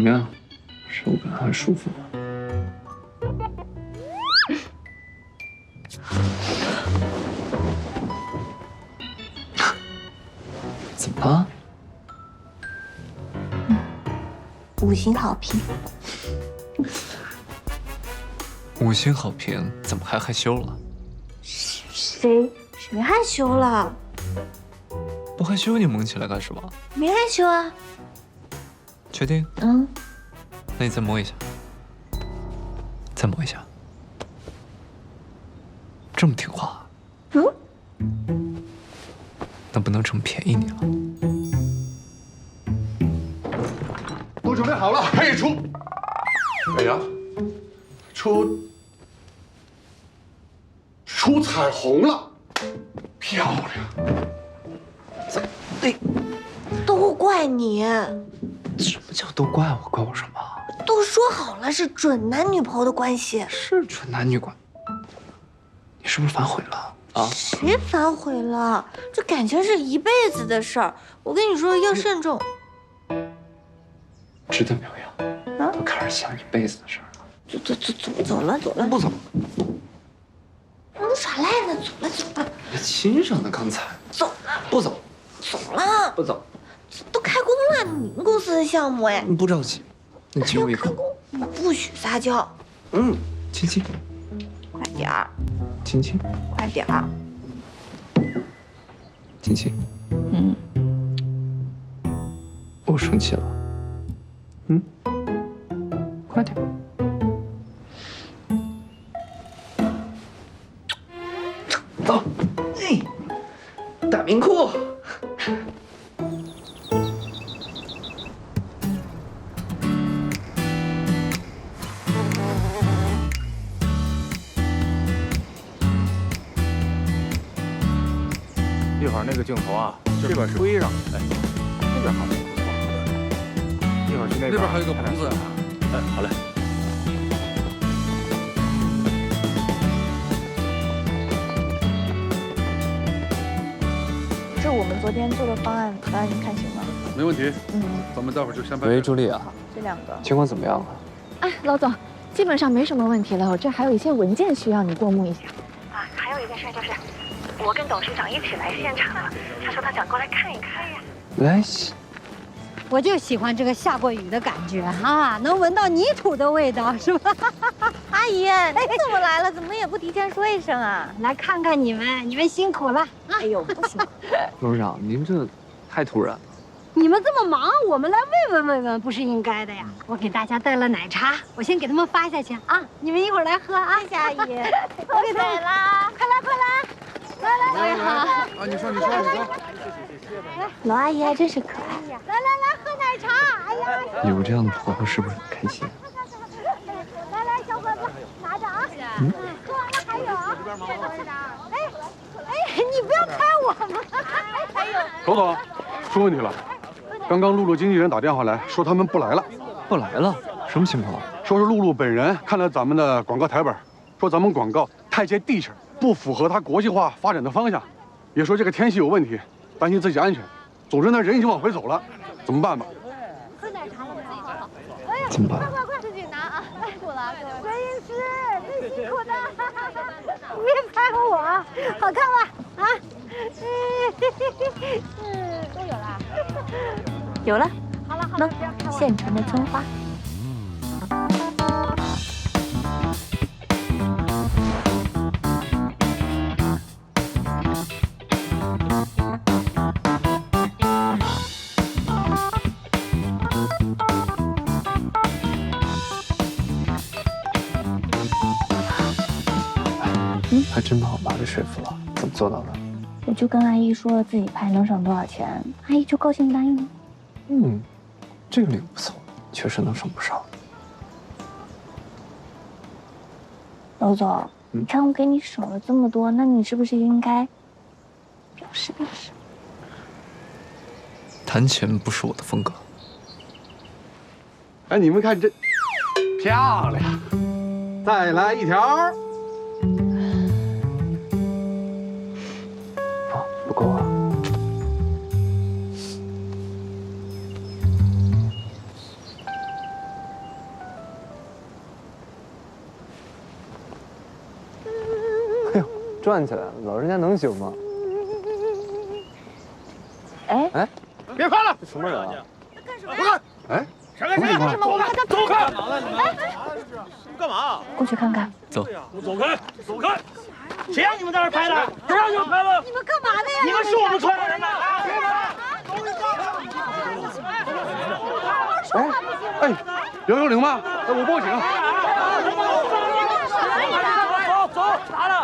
么样，手感还舒服吗？怎么了？五星好评。五星好评，怎么还害羞了？谁谁害羞了？不害羞你蒙起来干什么？没害羞啊。确定？嗯，那你再摸一下，再摸一下，这么听话？嗯，那不能这么便宜你了。都准备好了，可以出。哎呀，出出彩虹了，漂亮！都怪你，什么叫都怪我？怪我什么？都说好了是准男女朋友的关系，是准男女关。你是不是反悔了啊？谁反悔了？这感情是一辈子的事儿，我跟你说要慎重。值得表扬，啊都开始想一辈子的事儿了。走走走走走了走了，不走，你耍赖呢，走了走了你亲上的刚才。走了不走，走了，不走，都你们公司的项目哎，你不着急，你亲我一口。你不许撒娇，嗯，亲亲，快点儿亲亲，快点儿，亲亲。嗯，我生气了。嗯，快点。走，哎，大明裤。一会儿那个镜头啊，这边是推上，哎，这边好像不错。一会儿去那边，那边还有个棚子。哎，好嘞。这我们昨天做的方案，导演你看行吗？没问题，嗯，咱们待会儿就先拍。喂，朱莉啊，这两个。情况怎么样了？哎，老总，基本上没什么问题了。我这还有一些文件需要你过目一下。啊，还有一件事就是，我跟董事长一起来现场了，他说他想过来看一看呀。来，我就喜欢这个下过雨的感觉啊，能闻到泥土的味道，是吧？阿姨，你怎么来了？怎么也不提前说一声啊？来看看你们，你们辛苦了。哎呦，不行，董事长，您这太突然了。你们这么忙，我们来慰问慰问不是应该的呀。我给大家带了奶茶，我先给他们发下去啊，你们一会儿来喝啊。谢谢阿姨。我给他们啦，快来快来，来来来，你说，你说，你说。老阿姨还真是可爱。来来来喝奶茶。哎呀，有这样的婆婆是不是很开心？来来，小伙子拿着啊。嗯，喝完了还有啊。哎哎，你不要拍我嘛。还有。董总，出问题了。刚刚露露经纪人打电话来说他们不来了，不来了，什么情况？说是露露本人看了咱们的广告台本，说咱们广告太接地气儿，不符合他国际化发展的方向，也说这个天气有问题，担心自己安全。总之呢，人已经往回走了，怎么办吧？喝奶茶了没有？哎怎么办？快快快自己拿啊！辛苦了，摄影师最辛苦的，别拍我，好看吧？啊，嗯，都有了。有了，好了好了，现成的葱花。还真把我妈给说服了，怎么做到的？我就跟阿姨说了自己拍能省多少钱，阿姨就高兴答应了。嗯，这个理由不错，确实能省不少。娄总，你看我给你省了这么多，那你是不是应该表示表示？谈钱不是我的风格。哎，你们看这漂亮，再来一条。不过，哎呦，转起来了，老人家能行吗？哎哎，别拍了，什么人啊？干什么？滚！哎，什么？干什么？我们还在走开！干嘛？你们？干嘛？过去看看。走。走开！走开！谁让你们在这拍的？谁让你们拍的？你们干嘛呢？你们是我们村的人呐！啊！哎，哎，幺幺零吗？哎，我报警。